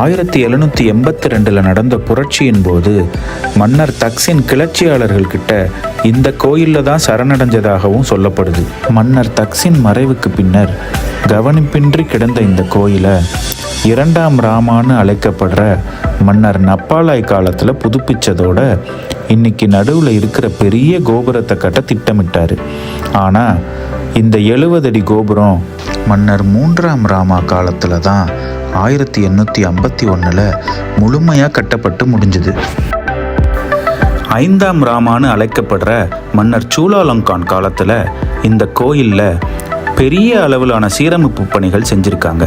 ஆயிரத்தி எழுநூற்றி எண்பத்தி ரெண்டில் நடந்த புரட்சியின் போது மன்னர் தக்சின் கிளர்ச்சியாளர்கள் கிட்ட இந்த கோயிலில் தான் சரணடைஞ்சதாகவும் சொல்லப்படுது. மன்னர் தக்சின் மறைவுக்கு பின்னர் கவனிப்பின்றி கிடந்த இந்த கோயிலை இரண்டாம் ராமான்னு அழைக்கப்படுற மன்னர் நப்பாலாய் காலத்தில் புதுப்பிச்சதோட இன்னைக்கு நடுவில் இருக்கிற பெரிய கோபுரத்தை கட்ட திட்டமிட்டாரு. ஆனால் இந்த எழுபது அடி கோபுரம் மன்னர் மூன்றாம் ராமா காலத்தில் தான் ஆயிரத்தி எண்ணூற்றி ஐம்பத்தி ஒன்றில் முழுமையாக கட்டப்பட்டு முடிஞ்சுது. ஐந்தாம் ராமான்னு அழைக்கப்படுற மன்னர் சூலாலங்கான் காலத்தில் இந்த கோயிலில் பெரிய அளவிலான சீரமைப்பு பணிகள் செஞ்சுருக்காங்க.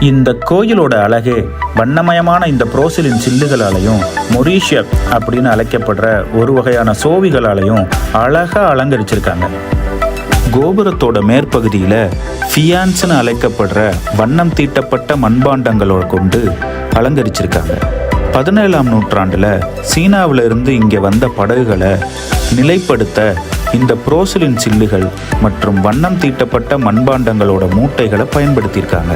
இந்த கோயிலோட அழகே வண்ணமயமான இந்த புரோசிலின் சில்லுகளாலையும் மொரீஷியப் அப்படின்னு அழைக்கப்படுற ஒரு வகையான சோவிகளாலையும் அழகாக அலங்கரிச்சிருக்காங்க. கோபுரத்தோட மேற்பகுதியில் ஃபியான்ஸ்னு அழைக்கப்படுற வண்ணம் தீட்டப்பட்ட மண்பாண்டங்களோட கொண்டு அலங்கரிச்சிருக்காங்க. பதினேழாம் நூற்றாண்டில் சீனாவில் இருந்து இங்கே வந்த படகுகளை நிலைப்படுத்த இந்த புரோசிலின் சில்லுகள் மற்றும் வண்ணம் தீட்டப்பட்ட மண்பாண்டங்களோட மூட்டைகளை பயன்படுத்தியிருக்காங்க.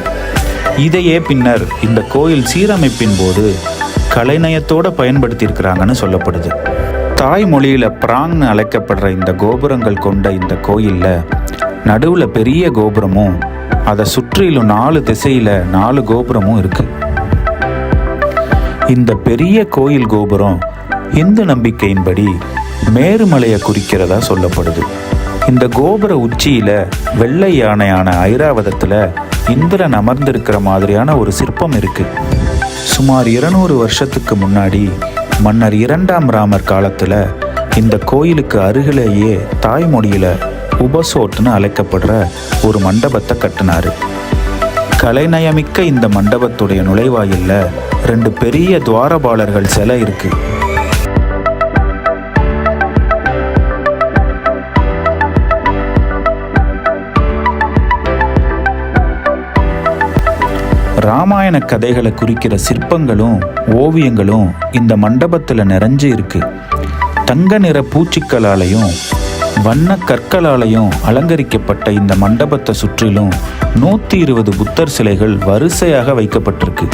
இதையே பின்னர் இந்த கோயில் சீரமைப்பின் போது கலைநயத்தோடு பயன்படுத்தியிருக்கிறாங்கன்னு சொல்லப்படுது. தாய்மொழியில் பிராங்னு அழைக்கப்படுற இந்த கோபுரங்கள் கொண்ட இந்த கோயிலில் நடுவில் பெரிய கோபுரமும் அதை சுற்றிலும் நாலு திசையில் நாலு கோபுரமும் இருக்கு. இந்த பெரிய கோயில் கோபுரம் இந்து நம்பிக்கையின்படி மேருமலையை குறிக்கிறதா சொல்லப்படுது. இந்த கோபுர உச்சியில் வெள்ளை யானையான ஐராவதத்தில் இந்திரன் அமர்ந்திருக்கிற மாதிரியான ஒரு சிற்பம் இருக்கு. சுமார் இருநூறு வருஷத்துக்கு முன்னாடி மன்னர் இரண்டாம் ராமர் காலத்தில் இந்த கோயிலுக்கு அருகிலேயே தாய்மொழியில் உபசோட்டுன்னு அழைக்கப்படுற ஒரு மண்டபத்தை கட்டினாரு. கலைநயமிக்க இந்த மண்டபத்துடைய நுழைவாயில்ல ரெண்டு பெரிய துவாரபாலர்கள் சிலை இருக்கு. ராமாயண கதைகளை குறிக்கிற சிற்பங்களும் ஓவியங்களும் இந்த மண்டபத்தில் நிறைஞ்சு இருக்கு. தங்க நிற பூச்சிக்களாலையும் வண்ண கற்களாலையும் அலங்கரிக்கப்பட்ட இந்த மண்டபத்தை சுற்றிலும் நூற்றி இருபது புத்தர் சிலைகள் வரிசையாக வைக்கப்பட்டிருக்கு.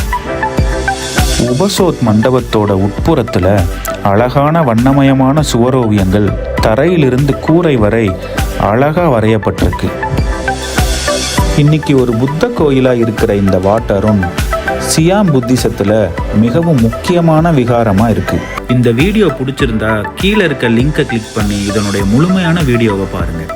உபசோத் மண்டபத்தோட உட்புறத்தில் அழகான வண்ணமயமான சுவரோவியங்கள் தரையிலிருந்து கூரை வரை அழகாக வரையப்பட்டிருக்கு. இன்னைக்கு ஒரு புத்த கோயிலாக இருக்கிற இந்த வாட்டரும் சியாம் புத்திசத்தில் மிகவும் முக்கியமான விகாரமாக இருக்கு. இந்த வீடியோ பிடிச்சிருந்தா கீழே இருக்க லிங்கை கிளிக் பண்ணி இதனுடைய முழுமையான வீடியோவை பாருங்கள்